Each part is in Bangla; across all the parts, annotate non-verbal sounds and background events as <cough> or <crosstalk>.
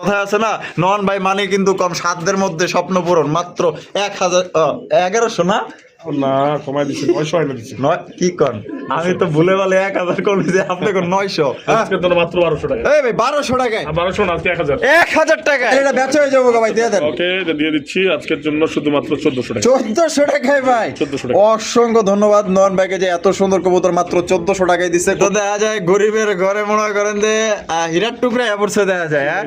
কথা আছে না, নন ভাই মানে কিন্তু কম সাতদের মধ্যে স্বপ্ন পূরণ, মাত্র এক হাজার এগারোশো না? না কমাই দিচ্ছি নয়শো আইনে দিচ্ছি নয় কি কন? আমি তো ভুলে বলে এক হাজার কমে যে আপনি কোন নয়শো হ্যাঁ? আজকে তো মাত্র বারোশো টাকা। এই ভাই বারোশো টাকায়। বারোশো না এক হাজার। এক হাজার টাকা এটা বেচা হয়ে যাব ভাই দিয়ে দেন। ওকে এটা দিয়ে দিচ্ছি আজকের জন্য শুধুমাত্র চোদ্দশো টাকা। চোদ্দশো টাকায় ভাই। 1400 টাকা। অসংখ্য ধন্যবাদ নন ভাইকে যে এত সুন্দর কবুতর মাত্র চোদ্দশো টাকায় দিচ্ছে তো দেখা যায় গরিবের ঘরে মনে করেন যে হীরার টুকরা পড়ছে দেখা যায় হ্যাঁ।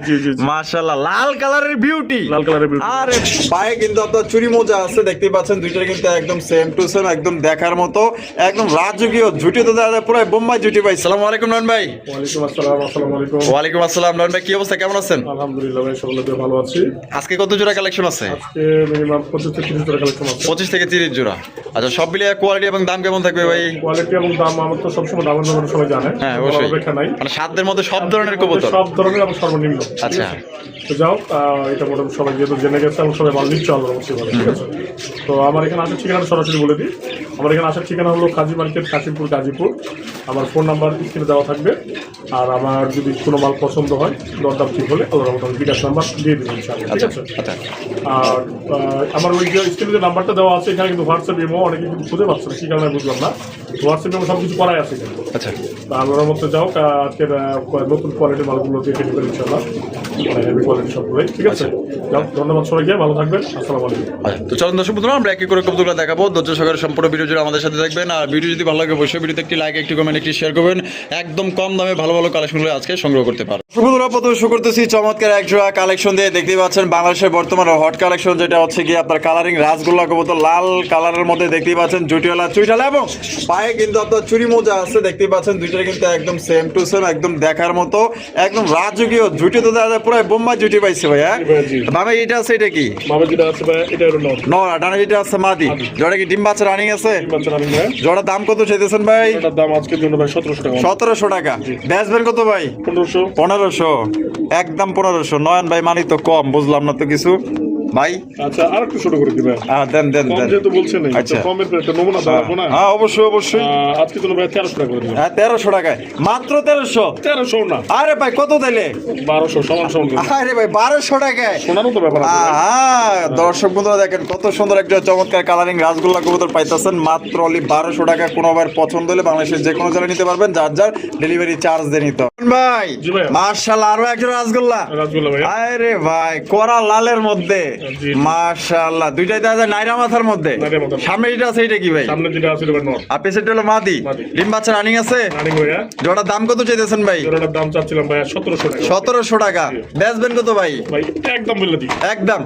মাশাল্লাহ লাল কালারের বিউটি লাল কালারের বিউটি আরে পায়ে কিন্তু আপনার চুরি মোজা আছে দেখতেই পাচ্ছেন দুইটার কিন্তু একদম সেম টু সেম একদম দেখার মতো একদম রাজকীয় জুটি তো যায় পুরো বোম্বাই জুটি ভাই। সালাম আলাইকুম নন ভাই। ওয়ালাইকুম আসসালাম আসসালামু আলাইকুম। ওয়ালাইকুম আসসালাম নন ভাই কি অবস্থা কেমন আছেন? আলহামদুলিল্লাহ ভাই সকলে ভালো আছি। আজকে কত জোড়া কালেকশন আছে? আজকে মিনিমাম পঁচিশ থেকে তিরিশ টাকা কালেকশন আছে। পঁচিশ থেকে তিরিশ জোড়া। আচ্ছা সব মিলিয়ে কোয়ালিটি এবং দাম কেমন থাকবে ভাই? কোয়ালিটি এবং দাম আমার তো সবসময় দামের ব্যাপারে সবাই জানে। হ্যাঁ অবশ্যই। মানে সাতদের মধ্যে সব ধরনের কবুতর? সব ধরনের এবং সর্বনিম্ন। আচ্ছা। তো যাও আহ, এটা মোটামুটি সবাই যেহেতু জেনে গেছে এবং সবাই ভালো নিচ্ছে আল্লাহর মধ্যে ঠিক আছে? তো আমার এখানে আসার ঠিকানা সরাসরি বলে দিই। আমার এখানে আসার ঠিকানা হলো কাজী মার্কেট কাশিমপুর গাজীপুর। আমার ফোন নাম্বার স্ক্রিনে দেওয়া থাকবে। আর আমার যদি কোনো মাল পছন্দ হয় দরদাম ঠিক হলে আল্লাহর মতো আমি বিকাশ নাম্বার দিয়ে দেবেন ঠিক আচ্ছা আছে? আচ্ছা। আর আমার ওই যে স্ক্রিনে যে নাম্বারটা দেওয়া আছে এখানে কিন্তু হোয়াটসঅ্যাপ ইমো অনেকে কিন্তু খুঁজে পাচ্ছে না কি কারণে বুঝলাম না। হোয়াটসঅ্যাপ ইমো সব কিছু করাই আছে কিন্তু আচ্ছা। তা আল্লাহর মধ্যে যাও আজকের নতুন কোয়ালিটির মালগুলো দেখে নেবেন ইনশাল্লাহ হেভি কোয়ালিটি সবগুলোই ঠিক আছে? যাও ধন্যবাদ সবাইকে ভালো থাকবেন আসসালামু আলাইকুম। আচ্ছা, তো চলুন দর্শক বন্ধুরা আমরা একই করে কবুতরগুলো দেখাবো। ধৈর্য সহকারে সম্পূর্ণ ভিডিও জুড়ে আমাদের সাথে দেখবেন আর ভিডিও যদি ভালো লাগে অবশ্যই ভিডিওতে একটি লাইক একটি কমেন্ট একটি শেয়ার করবেন। একদম কম দামে ভালো ভালো কালেকশনগুলো আজকে সংগ্রহ করতে পারো বন্ধুরা প্রথমে শুরু করতেছি চমৎকার এক জোড়া কালেকশন দিয়ে। দেখতেই পাচ্ছেন বাংলাদেশের বর্তমান হট কালেকশন যেটা হচ্ছে কি আপনার কালারিং রাসগোল্লা কবুতর লাল কালারের মধ্যে দেখতেই পাচ্ছেন জুটিওয়ালা চুইটালা এবং পায়ে কিন্তু আপনার চুরি মোজা আছে। দেখতেই পাচ্ছেন দুইটার কিন্তু একদম সেম টু সেম একদম দেখার মতো একদম রাজকীয় জুটি তো যায় পুরো বোম্বাই জুটি পাইছে ভাই হ্যাঁ? বাবা এটা আছে এটা কি? মামা যেটা আছে ভাই এটা হলো নট নরা ডানা যেটা আছে মাদি। জোড়া কি ডিম বাচ্চা রানিং আছে? রানিং দাম কত চাইতেছেন ভাই? দাম আজকের জন্য ভাই সতেরোশো টাকা। সতেরোশো টাকা। বেচবেন কত ভাই? পনেরোশো। পনেরোশো। একদম পনেরোশো। নয়ন ভাই মানি তো কম বুঝলাম না তো কিছু। ভাই? আচ্ছা আর একটু ছোট করে দিবেন। আহ, দেন দেন দেন। যেহেতু বলছেন আচ্ছা। কমের একটা নমুনা দেওয়াবো না? হ্যাঁ অবশ্যই অবশ্যই। আজকের জন্য ভাই তেরোশো টাকা করে দিবেন হ্যাঁ তেরোশো টাকায়। মাত্র তেরোশো? তেরোশো না। আরে ভাই কত দিলে? বারোশো সমান সমান আরে ভাই বারোশো টাকায়। শোনারও তো ব্যাপার। আহা, দর্শক বন্ধুরা দেখেন কত সুন্দর একটা চমৎকার কালারিং রাসগোল্লা কবুতর পাইতেছেন। মাত্র অনলি বারোশো টাকা কোনো ভাইয়ের পছন্দ হলে বাংলাদেশের যে কোনো জেলায় নিতে পারবেন। যার যার ডেলিভারি চার্জ দিয়ে নিতে। ভাই মার্শাল আরও একজন রাসগোল্লা রাজগোল্লা ভাই আরে ভাই করা লালের মধ্যে। মাশাআল্লাহ দুইটাই দেখা যায় নাইরা মাথার মধ্যে। সামনে যেটা আছে এটা কি ভাই? সামনে যেটা আছে এটা নট। আর পেছনটা হলো মাদি। ডিম বাচ্চা রানিং আছে? রানিং ভাইয়া। জোড়ার দাম কত চাইতেছেন ভাই? জোড়াটার দাম চাচ্ছিলাম ভাইয়া সতেরোশো টাকা। সতেরোশো টাকা। বেচবেন কত ভাই? ভাই একদম বলে দিই। একদম।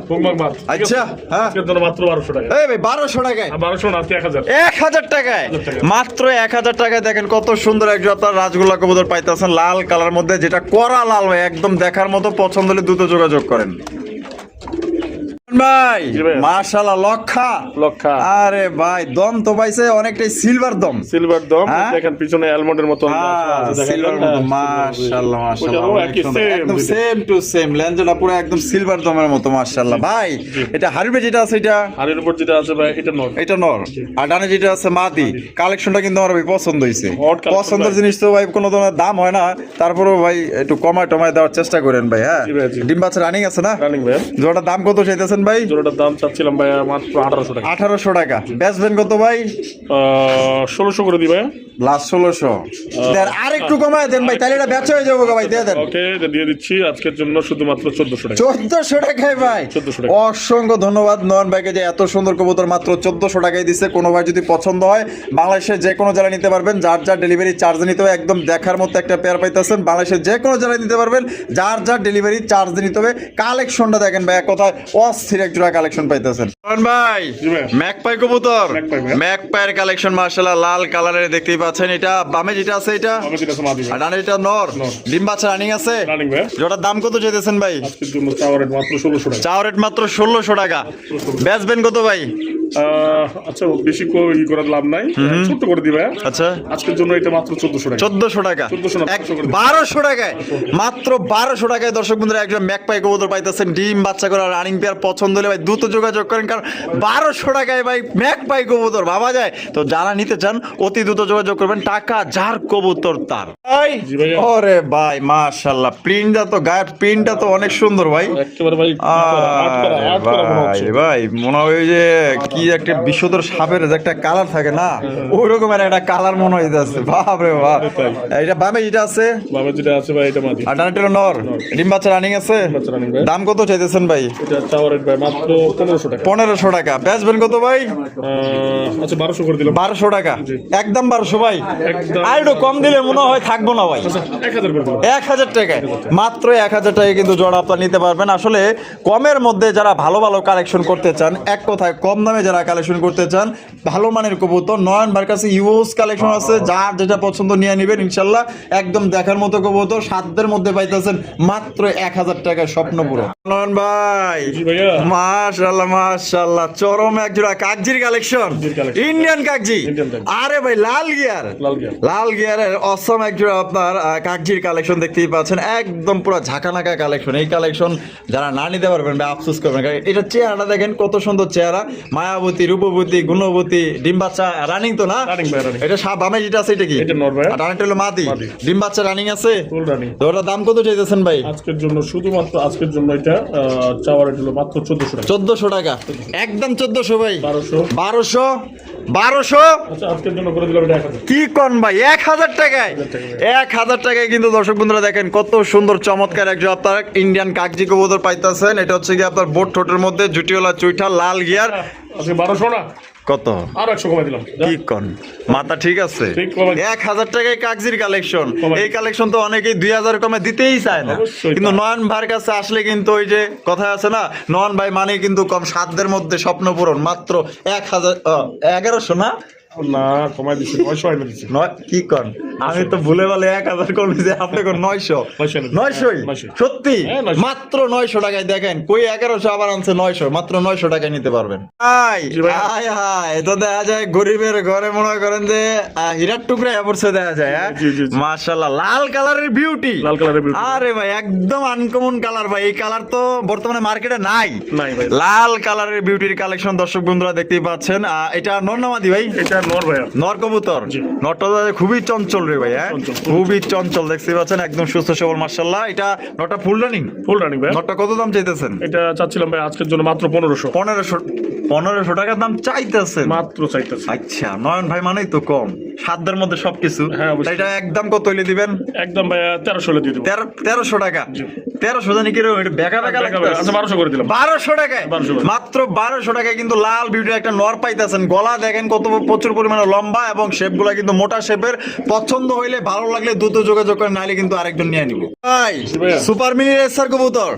আচ্ছা, হ্যাঁ। মাত্র বারোশো টাকা। এই ভাই বারোশো টাকায়? আর বারোশো না আজকে এক হাজার। এক হাজার টাকায়? হাজার টাকা। মাত্র এক হাজার টাকায় দেখেন কত সুন্দর একজন আপনার রাজগোল্লা কবুতর পাইতেছেন লাল কালার মধ্যে যেটা করা লাল ভাই একদম দেখার মতো পছন্দ হলে দ্রুত যোগাযোগ করেন। ভাই জি লক্ষা। লক্ষা। আরে ভাই দম তো পাইছে অনেকটাই সিলভার দম। সিলভার দম? দেখেন পিছনে অ্যালমন্ডের মতো সিলভার মতো মাশাআল্লাহ মাশাআল্লাহ ওটাও অনেক একই সুন্দর। same একদম সেম টু সেম লেঞ্জলা পুরো একদম সিলভার দমের মতো মাশাআল্লাহ। ভাই এটা হারিবে যেটা আছে এটা? আর উপর যেটা আছে ভাই এটা নট এটা নর। আর ডানে যেটা আছে মাদি। কালেকশনটা কিন্তু আমার ভাই পছন্দ পছন্দের জিনিস তো ভাই কোনো ধরনের দাম হয় না। তারপরেও ভাই একটু কমায় টমায় দেওয়ার চেষ্টা করেন ভাই হ্যাঁ? ডিম বাচ্চা রানিং আছে না? রানিং ভাই। দাম কত চাইতেছেন ভাই? জোড়াটার দাম চাচ্ছিলাম ভাই মাত্র আঠারোশো টাকা। আঠারোশো টাকা। বেচবেন কত ভাই? ষোলোশো করে দিবে লাস্ট ষোলোশো। আর একটু কমায় দেন ভাই তাহলে এটা বেচা হয়ে যাব ভাই দিয়ে দেন। ওকে দিয়ে দিচ্ছি আজকের জন্য শুধুমাত্র চোদ্দশো টাকা। চোদ্দশো টাকায় ভাই। 1400 টাকা। অসংখ্য ধন্যবাদ নয়ন ভাইকে যে এত সুন্দর কবুতর মাত্র চোদ্দশো টাকায় দিচ্ছে কোনো ভাই যদি পছন্দ হয় বাংলাদেশের যে কোনো জেলায় নিতে পারবেন। যার যার ডেলিভারি চার্জ নিতে হবে একদম দেখার মতো একটা পেয়ার পাইতেছেন। বাংলাদেশের যে কোনো জেলায় নিতে পারবেন। যার যার ডেলিভারি চার্জ নিতে হবে। কালেকশনটা দেখেন ভাই এক কথায়। অস্থির এক জোড়া কালেকশন পাইতেছেন ভাই কবুতর। ম্যাকপাই পায়ের কালেকশন মার্শাল্লাহ লাল কালারের দেখতেই পাচ্ছেন এটা। বামে যেটা আছে এটা? আর ডানে এটা নর। ডিম বাচ্চা রানিং আছে? রানিং ভাই। জোটার দাম কত চাইতেছেন ভাই? আজকের জন্য চাওয়ার মাত্র ষোলোশো টাকা। চাওয়ারেট রেট মাত্র ষোলোশো টাকা। বেচবেন কত ভাই? আচ্ছা বেশি ই করার লাভ নাই। ছোট্ট করে দিবে। আচ্ছা। আজকের জন্য এটা মাত্র চোদ্দশো টাকা। চোদ্দশো টাকা। 1400 না, এক 1500 করে দিন। বারোশো টাকায় মাত্র বারোশো টাকায় দর্শক বন্ধুরা একজন ম্যাক পাই কবুতর পাইতেছেন। ডিম বাচ্চা করা রানিং পেয়ার পছন্দ হলে ভাই দ্রুত যোগাযোগ করেন কারণ বারোশো টাকায় ভাই ম্যাক পাই কবুতর ভাবা যায়। তো যারা নিতে চান অতি দ্রুত যোগাযোগ করবেন। টাকা যার কবুতর তার। ওরে ভাই মাশাল্লাহ প্রিন্টটা তো গায়ের প্রিন্টটা তো অনেক সুন্দর ভাই। একেবারে ভাই ভাই মনে হয় যে কি একটা বিশ্বতর সাপের যে একটা কালার থাকে না ওই রকমের একটা কালার মনে হইতেছে। বাপ। রে বাপ এটা বামে যেটা আছে? বাবা যেটা আছে ভাই এটা মাদি। আর ডানাটের নর। ডিম বাচ্চা রানিং আছে। দাম কত চাইতেছেন ভাই? এটা চাওয়ার রেট ভাই মাত্র পনেরোশো টাকা। পনেরোশো টাকা। বেচবেন কত ভাই? আচ্ছা বারোশো করে দিলাম। বারোশো টাকা। একদম বারোশো ভাই। একদম। আর একটু কম দিলে মনে হয় থাকব না ভাই। আচ্ছা এক হাজার করে দিলাম। এক হাজার টাকায় মাত্র এক হাজার টাকায় কিন্তু জোড়া আপনার নিতে পারবেন। আসলে কমের মধ্যে যারা ভালো ভালো কালেকশন করতে চান এক কথায় কম দামে যারা কালেকশন করতে চান ভালো মানের কবুতর নয়ন ভাইয়ের কাছে ইউজ কালেকশন আছে যার যেটা পছন্দ নিয়ে নেবেন ইনশাল্লাহ একদম দেখার মতো কবুতর সাধ্যের মধ্যে পাইতেছেন মাত্র এক হাজার টাকায় স্বপ্ন পুরো নয়ন ভাই মাশাল্লাহ মাশাল্লাহ চরম এক জোড়া কাকজির কালেকশন ইন্ডিয়ান কাকজি। আরে ভাই লাল গিয়ার লাল গিয়ার। গিয়ারের অসম এক জোড়া আপনার কাকজির কালেকশন দেখতেই পাচ্ছেন। একদম পুরো ঝাঁকানাকা কালেকশন এই কালেকশন যারা না নিতে পারবেন আফসোস করবেন। এটা চেহারাটা দেখেন কত সুন্দর চেহারা। মায়াবতী রূপবতী গুণবতী ডিম বাচ্চা রানিং তো না। এটা সাপ বামে যেটা আছে এটা কি? ভাই। হলো মাদি। ডিম বাচ্চা রানিং আছে? ওটার দাম কত চাইতেছেন ভাই? আজকের জন্য শুধুমাত্র আজকের জন্য এটা চাওয়ার হলো মাত্র চোদ্দশো টাকা। চোদ্দশো টাকা। একদম চোদ্দশো ভাই। বারোশো। বারোশো? বারোশো? আচ্ছা কি কন ভাই? এক হাজার টাকায়? এক হাজার টাকায়। কিন্তু দর্শক বন্ধুরা দেখেন কত সুন্দর চমৎকার একজন আপনার ইন্ডিয়ান কাগজি কবুতর পাইতেছেন। এটা হচ্ছে কি আপনার বোট ঠোঁটের মধ্যে জুটিওলা চুইঠা লাল গিয়ার আজকে বারোশো না? কত? আর একশো কমাই দিলাম। কি কন? মাথা ঠিক আছে? এক হাজার টাকায় কাগজির কালেকশন এই কালেকশন তো অনেকেই দুই হাজার কমে দিতেই চায় না। কিন্তু। নয়ন ভাইয়ের কাছে আসলে কিন্তু ওই যে কথা আছে না নয়ন ভাই মানে কিন্তু কম সাধ্যের মধ্যে স্বপ্ন পূরণ। মাত্র এক হাজার এগারোশো না? না কমাই দিচ্ছি নয়শো আইনে নয় কি কন? আমি তো ভুলে বলে এক হাজার যে আপনি কোন নয়শো। নয়শোই? সত্যি? হ্যাঁ, মাত্র নয়শো টাকায় দেখেন কই এগারোশো আবার আনছে নয়শো মাত্র নয়শো টাকায় নিতে পারবেন। হায় তো দেখা যায় গরিবের ঘরে মনে করেন যে হীরার টুকরা পড়ছে দেখা যায় হ্যাঁ। মাশাল্লাহ লাল কালারের বিউটি লাল কালারের বিউটি আরে ভাই একদম আনকমন কালার ভাই। এই কালার তো বর্তমানে মার্কেটে নাই। লাল কালারের বিউটির কালেকশন দর্শক বন্ধুরা দেখতেই পাচ্ছেন। এটা নর্নামাদি ভাই। এটা নর ভাইয়া। নর কবুতর? জি। খুবই চঞ্চল রে ভাই হ্যাঁ? খুবই চঞ্চল। দেখতে পাচ্ছেন একদম সুস্থ সবল মার্শাল্লাহ এটা ফুল রানিং ফুল রানিং ভাই নটটা কত দাম চাইতেছেন? এটা চাচ্ছিলাম ভাই আজকের জন্য মাত্র পনেরোশো। পনেরোশো পনেরোশো টাকার দাম চাইতেছেন? মাত্র চাইতেছে। আচ্ছা নয়ন ভাই মানেই তো কম। সাধ্যের মধ্যে সবকিছু। হ্যাঁ, এটা একদম কত হইলে দিবেন? একদম ভাইয়া তেরোশো হলে দিয়ে দেবো। তেরোশো টাকা। তেরোশো জানি কি বেকা বেকা বেকা। আচ্ছা বারোশো করে দিলাম। বারোশো টাকায়? 1200 টাকা। মাত্র বারোশো টাকায় কিন্তু লাল বিউটির একটা নর পাইতেছেন। গলা দেখেন কত প্রচুর পরিমাণে লম্বা এবং শেপগুলো কিন্তু মোটা শেপের। পছন্দ হইলে ভালো লাগলে দ্রুত যোগাযোগ করে নাহলে কিন্তু আরেকজন নিয়ে নিব। ভাই সুপার মিনি রেসার কবুতর।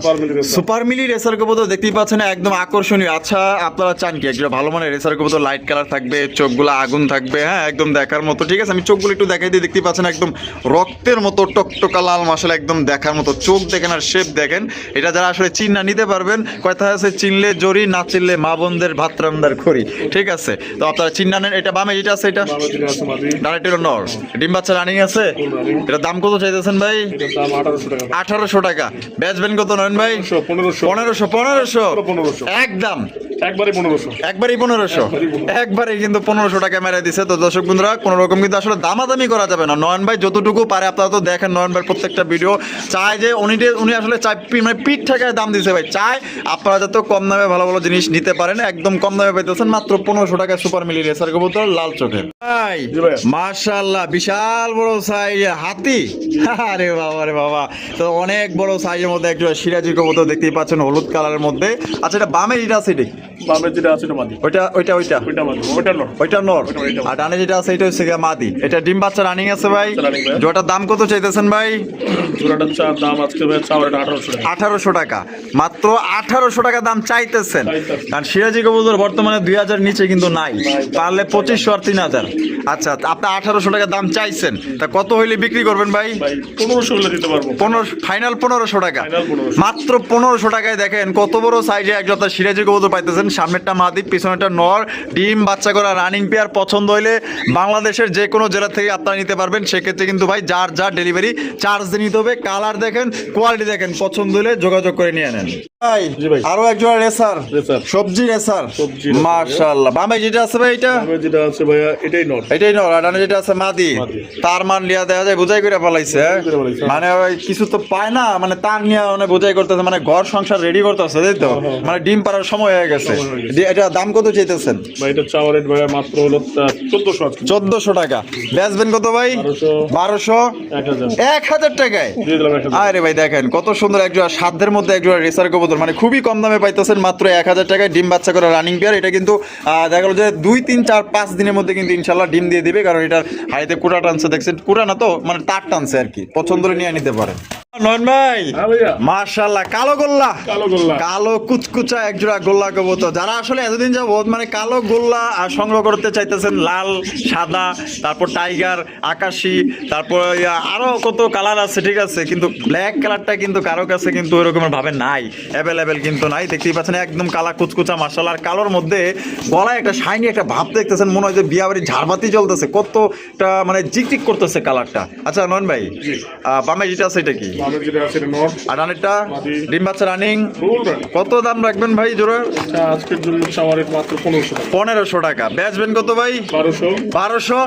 Super mini racer. কবুতর দেখতেই পাচ্ছেন একদম আকর্ষণীয়। আচ্ছা আপনারা চান কি? একটা ভালো মানের রেসার কবুতর লাইট কালার থাকবে চোখগুলো আগুন থাকবে হ্যাঁ একদম দেখার মতো ঠিক আছে? আমি চোখগুলো একটু দেখাই দিয়ে দেখতে পাচ্ছেন একদম রক্তের মতো টকটকা লাল মশলা একদম দেখার মতো। চোখ দেখেন আর শেপ দেখেন। এটা যারা আসলে চিন্না নিতে পারবেন। কথা আছে চিনলে জরি না চিনলে মা বোনদের ভাত রান্দার খড়ি ঠিক আছে? তো আপনারা চিন্না নেন এটা বামে যেটা আছে এটা ডাইরেক্টের নর। ডিম বাচ্চা রানিং আছে। এটা দাম কত চাইতেছেন ভাই? আঠারোশো টাকা। বেচবেন কত নয়ন ভাই? পনেরোশো পনেরোশো। পনেরোশো। একদম। একবারে পনেরোশো। একবারই পনেরোশো। একবারই কিন্তু পনেরোশো টাকা মেরে দিছে। তো দর্শক বন্ধুরা কোনো রকম কিন্তু আসলে দামাদামি করা যাবে না। নয়ন ভাই যতটুকু পারে আপনারা তো দেখেন নয়ন ভাই প্রত্যেকটা ভিডিও। চায় যে উনি উনি আসলে চাই মানে পিঠ ঠেকায় দাম দিছে ভাই। চায় আপনারা যাতে কম দামে ভালো ভালো জিনিস নিতে পারেন। একদম কম দামে পাইতেছেন মাত্র পনেরোশো টাকা সুপার মিলি রেসার কবুতর লাল চোখের ভাই জি বিশাল বড় সাইজ হাতি। <laughs> আরে বাবা রে বাবা। তো অনেক বড় সাইজের মধ্যে একটা সিরাজি কবুতর দেখতেই পাচ্ছেন হলুদ কালারের মধ্যে। আচ্ছা এটা বামে যেটা আছে এটা? কি? বামে যেটা আছে এটা মাদি। ওইটা ওইটা ওইটা। ওইটা মাদি ওইটা নর। ওইটা নর। ওইটা- ওইটা। আর ডানে যেটা আছে এটা হচ্ছে মাদি। এটা ডিম বাচ্চা রানিং আছে ভাই। জোটার দাম কত চাইতেছেন ভাই? জোড়াটার চা দাম আজকে ভাই আঠারোশো টাকা। আঠারোশো টাকা। মাত্র আঠারোশো টাকা দাম চাইতেছেন। চাইতেছেন। কারণ সিরাজি কবুতর বর্তমানে দুই হাজার নিচে কিন্তু নাই। পারলে পঁচিশশো আর তিন হাজার। আচ্ছা আপনি আঠারোশো টাকা দাম চাইছেন তা কত হইলে বিক্রি করবেন ভাই? পনেরোশো হলে দিতে পারব। পনেরো ফাইনাল পনেরোশো টাকা। Final 1500 মাত্র পনেরোশো টাকায় দেখেন কত বড় সাইজে একজোড়া সিরাজি কবুতর পাইতেছেন। সামনেরটা মাদি পিছনেরটা নর ডিম বাচ্চা করা রানিং পেয়ার পছন্দ হইলে বাংলাদেশের যে কোনো জেলা থেকে আপনারা নিতে পারবেন। সেক্ষেত্রে কিন্তু ভাই যার যার ডেলিভারি চার্জ দিয়ে নিতে হবে কালার দেখেন কোয়ালিটি দেখেন পছন্দ হলে যোগাযোগ করে নিয়ে নেন। ভাই। আরও রেসার সবজি রেসার সবজি racer, মাশাআল্লাহ। বামে যেটা আছে ভাই এটা? যেটা আছে ভাইয়া এটাই নট এটাই যেটা আছে মাদি। তার মান লিয়া যায় বোঝাই করে পালাইছে হ্যাঁ? মানে ওই কিছু তো পায় না মানে তার নিয়ে মানে বোঝাই করতেছে মানে ঘর সংসার রেডি করতেছে তাই তো? মানে ডিম পাড়ার সময় হয়ে গেছে। হয়ে এটা দাম কত চাইতেছেন? এটা চাওয়া রেট ভাইয়া মাত্র হলো চোদ্দশো চোদ্দশো টাকা। বেচবেন কত ভাই? বারোশো। এক হাজার। টাকায়? আরে ভাই দেখেন কত সুন্দর একজোড়া সাধ্যের মধ্যে একজোড়া রেসার কবুতর। মানে খুবই কম দামে পাইতেছেন মাত্র এক হাজার টাকায়। ডিম বাচ্চা করে রানিং পেয়ার এটা কিন্তু দেখা গেলো যে দুই তিন চার পাঁচ দিনের মধ্যে কিন্তু ইনশাল্লাহ ডিম দিয়ে দিবে, কারণ এটার হাইতে কুটা টানছে, দেখছেন? কুটা না তো মানে তার টানছে আর কি। পছন্দ নিয়ে নিতে পারেন নয়ন ভাই। হ্যাঁ কালো গোল্লা। কালো কুচকুচা একজোড়া গোল্লা যারা আসলে এতদিন মানে কালো গোল্লা সংগ্রহ করতে চাইতেছেন লাল সাদা তারপর টাইগার আকাশি তারপর আরও কত কালার আছে ঠিক আছে কিন্তু ব্ল্যাক কালারটা কিন্তু কারও কাছে কিন্তু ওইরকমের ভাবে নাই অ্যাভেলেবেল কিন্তু নাই। দেখতেই পাচ্ছেন একদম কালা কুচকুচা মার্শাল আর কালোর মধ্যে গলায় একটা শাইনি একটা ভাব দেখতেছেন মনে হয় যে বিয়া বাড়ি ঝাড়বাতি জ্বলতেছে কতটা মানে জিকটিক করতেছে কালারটা। আচ্ছা নয়ন ভাই বামে যেটা আছে এটা কি? যেটা আছে নট আর রানেরটা? ডিম বাচ্চা রানিং। কত দাম রাখবেন ভাই জোড়া? আজকের জন্য চাওয়া মাত্র পনেরোশো টাকা। পনেরোশো টাকা। বেচবেন কত ভাই? বারোশো। বারোশো?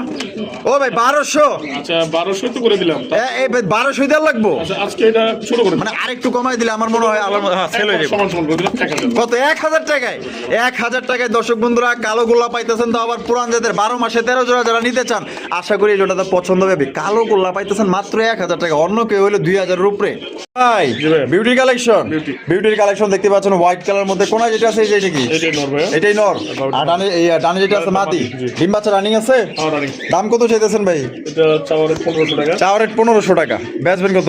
ও ভাই বারোশো? আচ্ছা বারোশো তো করে দিলাম। বারোশো দেওয়ার লাগবো? আচ্ছা আজকে এটা ছোট করে মানে আরেকটু কমাই দিলে আমার মনে হয় হ্যাঁ সেল হয়ে যাবে। হাজার। কত? এক হাজার টাকায়। এক হাজার টাকায় দর্শক বন্ধুরা কালো গোল্লা পাইতেছেন তো আবার পুরান জাতের। বারো মাসে তেরো জোড়া যারা নিতে চান আশা করি এই জোড়াটা পছন্দ হবে। কালো গোল্লা পাইতেছেন মাত্র এক হাজার টাকা। অন্য কেউ হলে দুই হাজারের উপরে ভাই। কালেকশন। বিউটির কালেকশন দেখতে পাচ্ছেন হোয়াইট কালার মধ্যে। কোনা যেটা আছে এটা কি? এটাই নর আর ডানে এই ডানে যেটা আছে মাটি ডিম বাচ্চা রানিং আছে? দাম কত চাইতেছেন ভাই? পনেরোশো টাকা। বেচবেন কত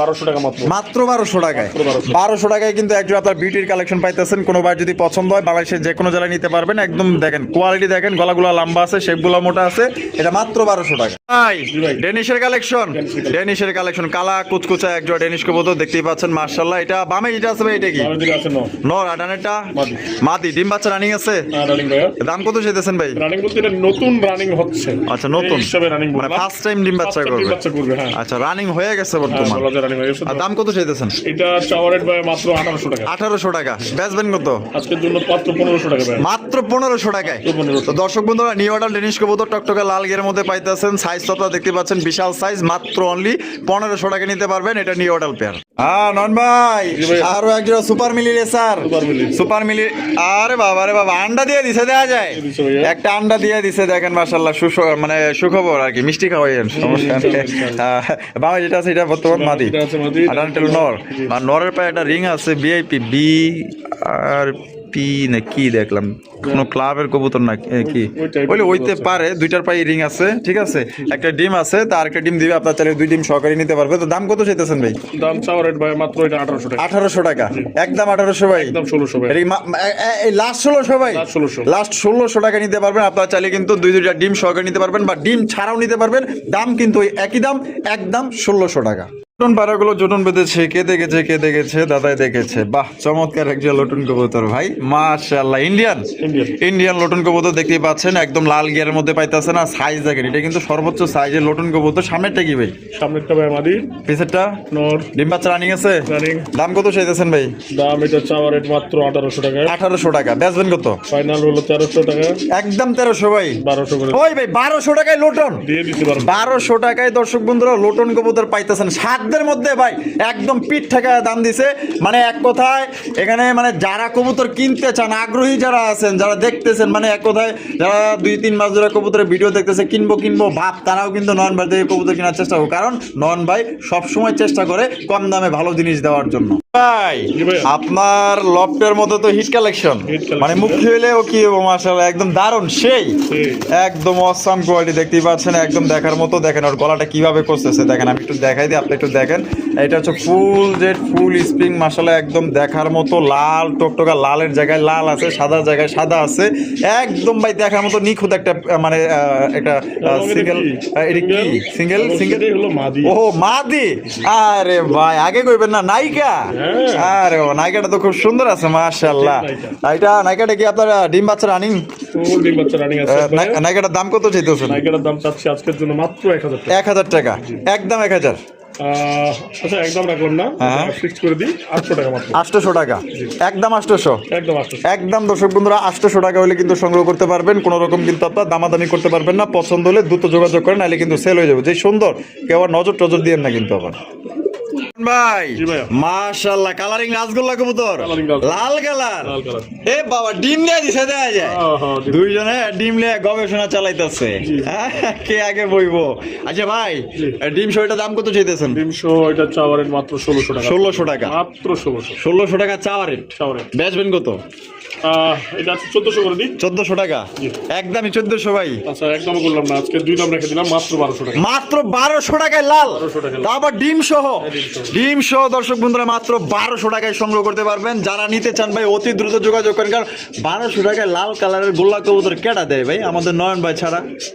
বারোশো টাকা মাত্র। মাত্র বারোশো টাকায়। বারোশো। টাকায় কিন্তু একজন আপনার বিউটির কালেকশন পাইতেছেন। কোনো বার যদি পছন্দ হয় বাংলাদেশের যে কোনো জেলায় নিতে পারবেন। একদম দেখেন কোয়ালিটি দেখেন গলাগুলা লম্বা আছে শেপগুলা মোটা আছে। এটা মাত্র বারোশো টাকা। ভাই ডেনিশের কালেকশন ডেনিশের কালেকশন কালা কুচকুচা একজোড়া ডেনিশ কবুতর দেখতেই পাচ্ছেন মার্শাল্লাহ এটা বামে যেটা আছে ভাই এটা কি? নর আডানেরটা মাদি। ডিম বাচ্চা রানিং আছে? দাম কত চাইতেছেন ভাই? রানিং বলতে এটা নতুন রানিং হচ্ছে। আচ্ছা, নতুন। মানে ফার্স্ট টাইম ডিম বাচ্চা করবে। হ্যাঁ। আচ্ছা রানিং হয়ে গেছে হ্যাঁ বর্তমান। আর দাম কত চাইতেছেন? এটা রেট ভাই মাত্র আঠারোশো টাকা। আঠারোশো টাকা। বেচবেন কত? আজকের জন্য মাত্র পনেরোশো টাকা ভাই মাত্র পনেরোশো টাকায়। তো দর্শক বন্ধুরা নিউ অর্ডার ডেনিশ কবুতর টকটকা লাল গের মধ্যে পাইতেছেন। সাইজ তো দেখতে পাচ্ছেন বিশাল সাইজ মাত্র অনলি পনেরোশো টাকা নিতে পারবেন এটা নিউ অর্ডার পেয়ার হ্যাঁ নন ভাই। আরও একজন super mini racer mini. Super mini আরে বাবা আরে বাবা আন্ডা দিয়ে দিছে দেওয়া যায়। একটা আন্ডা দিয়ে দিছে দেখেন মাশাল্লাহ সুস মানে সুখবর আর কি মিষ্টি খাওয়াইয়েন সমস্যা আহ, বাবা যেটা আছে এটা বর্তমান মাদি আর নর। আর নরের পায়ে একটা রিং আছে বিআইপি বি আর পি না কি দেখলাম? কোনো ক্লাবের কবুতর না কি? ওইলে ওইতে পারে দুইটার পায়ে রিং আছে ঠিক আছে? একটা ডিম আছে তার একটা ডিম দিবে আপনার চাইলে দুই ডিম সহকারে নিতে পারবে। তো দাম কত চাইতেছেন ভাই? দাম রেট ভাই মাত্র এটা আঠারোশো টাকা। আঠারোশো টাকা? একদম আঠারোশো ভাই? একদম ষোলোশো ভাই। লাস্ট ষোলোশো ভাই? Last 1600 লাস্ট ষোলোশো টাকা নিতে পারবেন আপনারা চাইলে কিন্তু দুই দুইটা ডিম সহকারে নিতে পারবেন বা ডিম ছাড়াও নিতে পারবেন। দাম কিন্তু ওই একই দাম একদম ষোলোশো টাকা। লটন পাড়াগুলো জটন বেঁধেছে। কে দেখেছে কে দেখেছে দাদাই দেখেছে। বাহ চমৎকার একজন লটন কবুতর ভাই। মাশাআল্লাহ ইন্ডিয়ান? ইন্ডিয়ান। লটন কবুতর দেখতেই পাচ্ছেন একদম লাল গিয়ারের মধ্যে পাইতেছেন। আর সাইজ দেখেন এটা কিন্তু সর্বোচ্চ সাইজের লটন কবুতর। সামনেরটা কি ভাই? সামনেরটা ভাই মাদি পিছেরটা নর। ডিম বাচ্চা রানিং আছে? দাম কত চাইতেছেন ভাই? দাম এটা চাওয়া রেট মাত্র আঠারোশো টাকা। আঠারোশো টাকা। বেচবেন কত? ফাইনাল হলো টাকা। একদম তেরোশো ভাই। করে। ওই ভাই বারোশো টাকায় লোটন। দিয়ে দিতে পারব টাকায় দর্শক বন্ধুরা লোটন কবুতর পাইতেছেন। সাতদের মধ্যে ভাই একদম পিঠ ঠেকা দাম দিছে। মানে এক কথায় এখানে মানে যারা কবুতর কিনতে চান আগ্রহী যারা আছেন যারা দেখতেছেন মানে এক কথায় যারা দুই তিন মাস ধরে কবুতরের ভিডিও দেখতেছে কিনবো কিনবো ভাব তারাও কিন্তু নয়ন ভাই থেকে কবুতর কেনার চেষ্টা করবে। কারণ নয়ন ভাই সবসময় চেষ্টা করে কম দামে ভালো জিনিস দেওয়ার জন্য। ভাই আপনার লফটের মতো তো হিট কালেকশন মানে মুখ ও কি মাসাল্লাহ একদম দারুণ সেই। সেই। একদম অসাম কোয়ালিটি দেখতেই পাচ্ছেন একদম দেখার মতো দেখেন ওর গলাটা কীভাবে করতেছে দেখেন আমি একটু দেখাই দিই আপনি একটু দেখেন দেখেন এটা হচ্ছে ফুল জেড ফুল স্প্রিং মাসালা একদম দেখার মতো লাল টকটকা লালের জায়গায় লাল আছে সাদার জায়গায় সাদা আছে। একদম ভাই দেখার মতো নিখুঁত একটা মানে একটা সিঙ্গেল সিঙ্গেল সিঙ্গেল ও মাদি? আরে ভাই আগে কইবেন না নায়িকা হ্যাঁ। আরে ও নায়িকাটা তো খুব সুন্দর আছে নায়িকা। এটা নায়িকাটা কি আপনার ডিম বাচ্চা রানিং নায়িকাটার দাম কত চাইতেছেন? নাইকেটার দাম চাচ্ছি আজকের জন্য মাত্র এক হাজার টাকা। একদম এক হাজার। আচ্ছা একদম রাখলাম না। হ্যাঁ। ফিক্স করে দিই আটশো টাকা মাত্র। আটশোশো টাকা। একদম একদম আটশো একদম দর্শক বন্ধুরা টাকা হলে কিন্তু সংগ্রহ করতে পারবেন। কোনো রকম কিন্তু আপনার দামাদামি করতে পারবেন না। পছন্দ হলে দ্রুত যোগাযোগ করেন নাহলে কিন্তু সেল হয়ে যাবে। যে সুন্দর কেউ আবার নজর টজর দিয়েন না কিন্তু আবার। ভাই। মাশাআল্লাহ কালারিং রাসগোল্লা কবুতর। লাল কালার। এ বাবা ডিম দিয়ে দিছে দেয়া যায়। হ্যাঁ, হ্যাঁ। দুইজনে ডিম গবেষণা চালাইতেছে। <laughs> কে আগে বইবো? আচ্ছা ভাই জি। ডিম শোটা দাম কত চাইতেছেন? ডিমশো এটা চাওয়ারের মাত্র ষোলোশো টাকা। টাকা। মাত্র চাওয়ারের বেচবেন কত? এটা চোদ্দশো করে টাকা? একদমই চোদ্দশো ভাই। আচ্ছা একদম করলাম না। আজকে দুই দাম রেখে দিলাম মাত্র বারোশো টাকা। মাত্র বারোশো টাকায় লাল। 1200 টাকায় আবার ডিম সহ। ডিম সহ দর্শক বন্ধুরা মাত্র বারোশো টাকায় সংগ্রহ করতে পারবেন। যারা নিতে চান ভাই, অতি দ্রুত যোগাযোগ করেন। কারণ বারোশো টাকায় লাল কালারের গোল্লা কবুতর কেটা দেয় ভাই? আমাদের নয়ন ভাই ছাড়া।